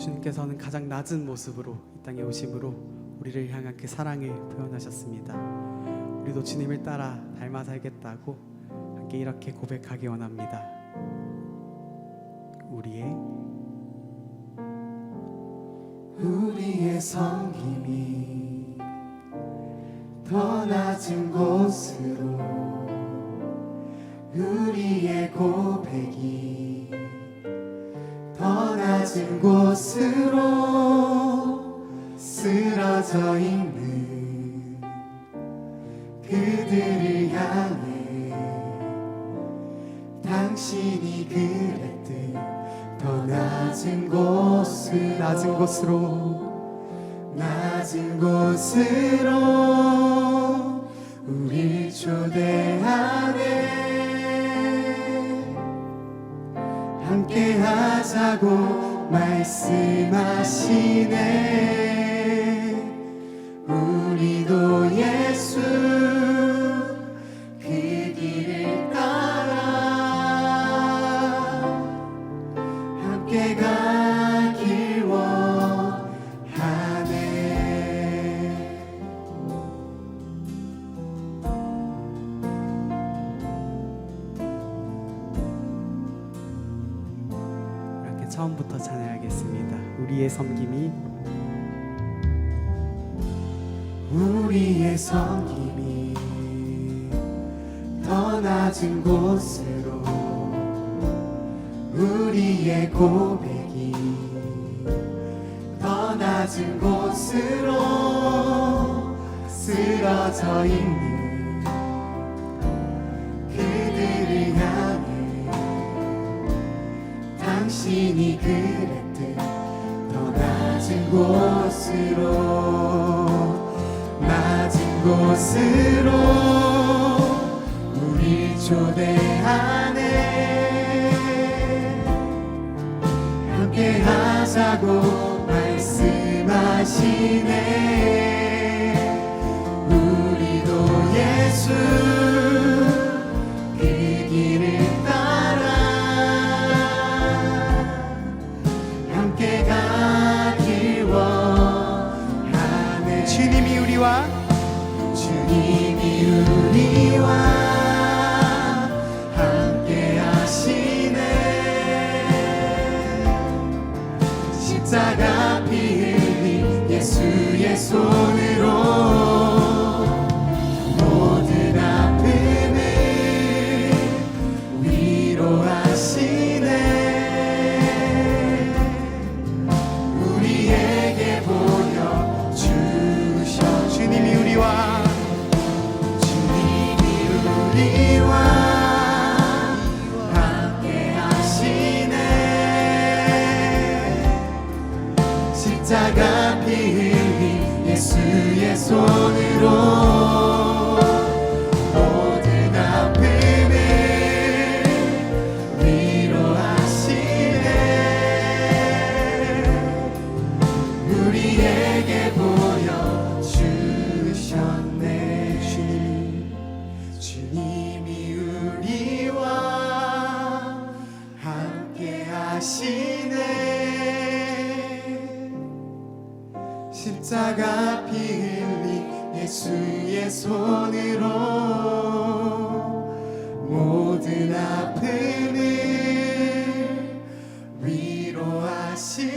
주님께서는 가장 낮은 모습으로 이 땅에 오심으로 우리를 향한 그 사랑을 표현하셨습니다. 우리도 주님을 따라 닮아 살겠다고 함께 이렇게 고백하기 원합니다. 우리의 우리의 섬김이 더 낮은 곳으로 우리의 고백이 곳으로 쓰러져 있는 그들을 향해 당신이 그랬듯 더 낮은 곳으로 낮은 곳으로 낮은 곳으로 우리 초대하네 함께 하자고 말씀하시네. 우리도 예수 그 길을 따라 함께 가 처음부터 찬양하겠습니다. 우리의 섬김이 우리의 섬김이 더 낮은 곳으로 우리의 고백이 더 낮은 곳으로 쓰러져 있는 당신이 그랬듯 더 낮은 곳으로 낮은 곳으로 우리 초대하네. 함께 하자고 말씀하시네 십자가 피 흘린 예수의 손으로 하시네 십자가 피 흘린 예수의 손으로 모든 아픔을 위로하시네